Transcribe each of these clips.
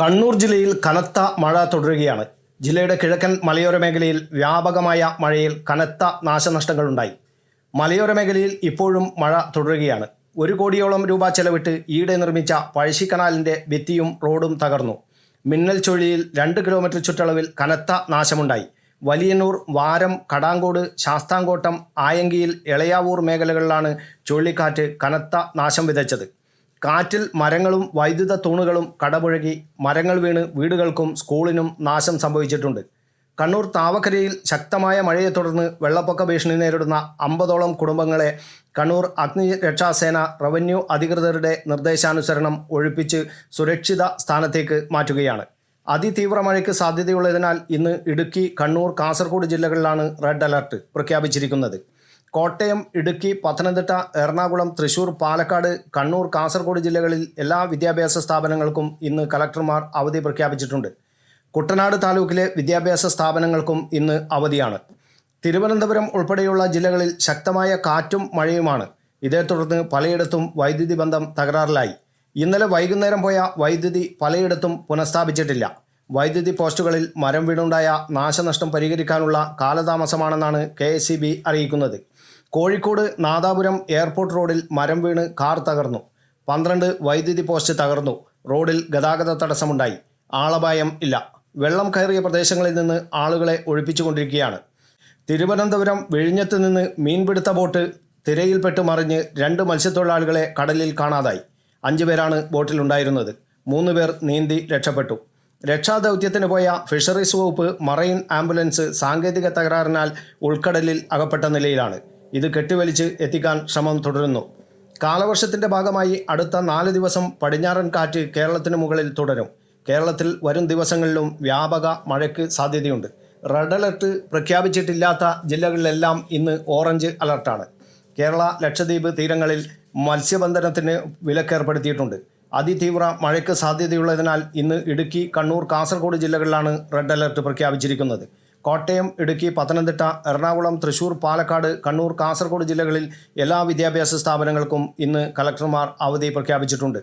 കണ്ണൂർ ജില്ലയിൽ കനത്ത മഴ തുടരുകയാണ്. ജില്ലയുടെ കിഴക്കൻ മലയോര മേഖലയിൽ വ്യാപകമായ മഴയിൽ കനത്ത നാശനഷ്ടങ്ങളുണ്ടായി. മലയോര മേഖലയിൽ ഇപ്പോഴും മഴ തുടരുകയാണ്. ഒരു കോടിയോളം രൂപ ചെലവിട്ട് ഈടെ നിർമ്മിച്ച പഴശ്ശിക്കനാലിന്റെ ഭിത്തിയും റോഡും തകർന്നു. മിന്നൽ ചുഴിയിൽ രണ്ട് കിലോമീറ്റർ ചുറ്റളവിൽ കനത്ത നാശമുണ്ടായി. വലിയന്നൂർ വാരം കടാങ്കോട് ശാസ്താംകോട്ടം ആയങ്കിയിൽ ഇളയാവൂർ മേഖലകളിലാണ് ചുഴലിക്കാറ്റ് കനത്ത നാശം വിതച്ചത്. കാറ്റിൽ മരങ്ങളും വൈദ്യുത തൂണുകളും കടപുഴകി മരങ്ങൾ വീണ് വീടുകൾക്കും സ്കൂളിനും നാശം സംഭവിച്ചിട്ടുണ്ട്. കണ്ണൂർ താവക്കരയിൽ ശക്തമായ മഴയെ തുടർന്ന് വെള്ളപ്പൊക്ക ഭീഷണി നേരിടുന്ന അമ്പതോളം കുടുംബങ്ങളെ കണ്ണൂർ അഗ്നിരക്ഷാസേന റവന്യൂ അധികൃതരുടെ നിർദ്ദേശാനുസരണം ഒഴിപ്പിച്ച് സുരക്ഷിത സ്ഥാനത്തേക്ക് മാറ്റുകയാണ്. അതിതീവ്ര മഴയ്ക്ക് സാധ്യതയുള്ളതിനാൽ ഇന്ന് ഇടുക്കി കണ്ണൂർ കാസർഗോഡ് ജില്ലകളിലാണ് റെഡ് അലർട്ട് പ്രഖ്യാപിച്ചിരിക്കുന്നത്. കോട്ടയം ഇടുക്കി പത്തനംതിട്ട എറണാകുളം തൃശൂർ പാലക്കാട് കണ്ണൂർ കാസർഗോഡ് ജില്ലകളിൽ എല്ലാ വിദ്യാഭ്യാസ സ്ഥാപനങ്ങൾക്കും ഇന്ന് കലക്ടർമാർ അവധി പ്രഖ്യാപിച്ചിട്ടുണ്ട്. കുട്ടനാട് താലൂക്കിലെ വിദ്യാഭ്യാസ സ്ഥാപനങ്ങൾക്കും ഇന്ന് അവധിയാണ്. തിരുവനന്തപുരം ഉൾപ്പെടെയുള്ള ജില്ലകളിൽ ശക്തമായ കാറ്റും മഴയുമാണ്. ഇതേ തുടർന്ന് പലയിടത്തും വൈദ്യുതി ബന്ധം തകരാറിലായി. ഇന്നലെ വൈകുന്നേരം പോയ വൈദ്യുതി പലയിടത്തും പുനഃസ്ഥാപിച്ചിട്ടില്ല. വൈദ്യുതി പോസ്റ്റുകളിൽ മരം വീണുണ്ടായ നാശനഷ്ടം പരിഹരിക്കാനുള്ള കാലതാമസമാണെന്നാണ് കെ അറിയിക്കുന്നത്. കോഴിക്കോട് നാദാപുരം എയർപോർട്ട് റോഡിൽ മരം വീണ് കാർ തകർന്നു. പന്ത്രണ്ട് വൈദ്യുതി പോസ്റ്റ് തകർന്നു. റോഡിൽ ഗതാഗത തടസ്സമുണ്ടായി. ആളപായം ഇല്ല. വെള്ളം കയറിയ പ്രദേശങ്ങളിൽ നിന്ന് ആളുകളെ ഒഴിപ്പിച്ചുകൊണ്ടിരിക്കുകയാണ്. തിരുവനന്തപുരം വിഴിഞ്ഞത്ത് നിന്ന് മീൻപിടുത്ത ബോട്ട് തിരയിൽപ്പെട്ട് മറിഞ്ഞ് രണ്ട് മത്സ്യത്തൊഴിലാളികളെ കടലിൽ കാണാതായി. അഞ്ചുപേരാണ് ബോട്ടിലുണ്ടായിരുന്നത്. മൂന്ന് പേർ നീന്തി രക്ഷപ്പെട്ടു. രക്ഷാദൗത്യത്തിന് പോയ ഫിഷറീസ് വകുപ്പ് മറൈൻ ആംബുലൻസ് സാങ്കേതിക തകരാറിനാൽ ഉൾക്കടലിൽ അകപ്പെട്ട നിലയിലാണ്. ഇത് കെട്ടിവലിച്ച് എത്തിക്കാൻ ശ്രമം തുടരുന്നു. കാലവർഷത്തിന്റെ ഭാഗമായി അടുത്ത നാല് ദിവസം പടിഞ്ഞാറൻ കാറ്റ് കേരളത്തിന് മുകളിൽ തുടരും. കേരളത്തിൽ വരും ദിവസങ്ങളിലും വ്യാപക മഴയ്ക്ക് സാധ്യതയുണ്ട്. റെഡ് അലർട്ട് പ്രഖ്യാപിച്ചിട്ടില്ലാത്ത ജില്ലകളിലെല്ലാം ഇന്ന് ഓറഞ്ച് അലർട്ടാണ്. കേരള ലക്ഷദ്വീപ് തീരങ്ങളിൽ മത്സ്യബന്ധനത്തിന് വിലക്കേർപ്പെടുത്തിയിട്ടുണ്ട്. അതിതീവ്ര മഴയ്ക്ക് സാധ്യതയുള്ളതിനാൽ ഇന്ന് ഇടുക്കി കണ്ണൂർ കാസർഗോഡ് ജില്ലകളിലാണ് റെഡ് അലർട്ട് പ്രഖ്യാപിച്ചിരിക്കുന്നത്. കോട്ടയം ഇടുക്കി പത്തനംതിട്ട എറണാകുളം തൃശൂർ പാലക്കാട് കണ്ണൂർ കാസർഗോഡ് ജില്ലകളിൽ എല്ലാ വിദ്യാഭ്യാസ സ്ഥാപനങ്ങൾക്കും ഇന്ന് കലക്ടർമാർ അവധി പ്രഖ്യാപിച്ചിട്ടുണ്ട്.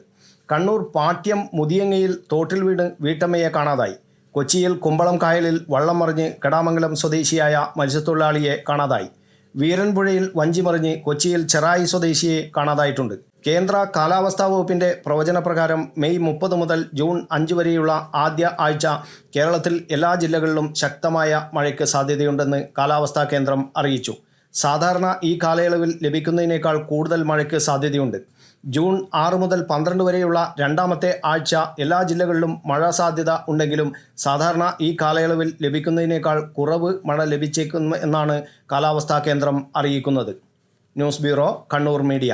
കണ്ണൂർ പാട്യം മുതിയങ്ങയിൽ തോട്ടിൽ വീട് വീട്ടമ്മയെ കാണാതായി. കൊച്ചിയിൽ കുമ്പളം കായലിൽ വള്ളം മറിഞ്ഞ് കെടാമംഗലം സ്വദേശിയായ മത്സ്യത്തൊഴിലാളിയെ കാണാതായി. വീരൻപുഴയിൽ വഞ്ചിമറിഞ്ഞ് കൊച്ചിയിൽ ചെറായി സ്വദേശിയെ കാണാതായിട്ടുണ്ട്. കേന്ദ്ര കാലാവസ്ഥാ വകുപ്പിന്റെ പ്രവചനപ്രകാരം മെയ് മുപ്പത് മുതൽ ജൂൺ അഞ്ച് വരെയുള്ള ആദ്യ ആഴ്ച കേരളത്തിൽ എല്ലാ ജില്ലകളിലും ശക്തമായ മഴയ്ക്ക് സാധ്യതയുണ്ടെന്ന് കാലാവസ്ഥാ കേന്ദ്രം അറിയിച്ചു. സാധാരണ ഈ കാലയളവിൽ ലഭിക്കുന്നതിനേക്കാൾ കൂടുതൽ മഴയ്ക്ക് സാധ്യതയുണ്ട്. ജൂൺ ആറ് മുതൽ പന്ത്രണ്ട് വരെയുള്ള രണ്ടാമത്തെ ആഴ്ച എല്ലാ ജില്ലകളിലും മഴ സാധ്യത ഉണ്ടെങ്കിലും സാധാരണ ഈ കാലയളവിൽ ലഭിക്കുന്നതിനേക്കാൾ കുറവ് മഴ ലഭിച്ചേക്കുന്നു എന്നാണ് കാലാവസ്ഥാ കേന്ദ്രം അറിയിക്കുന്നത്. News bureau Kannur media.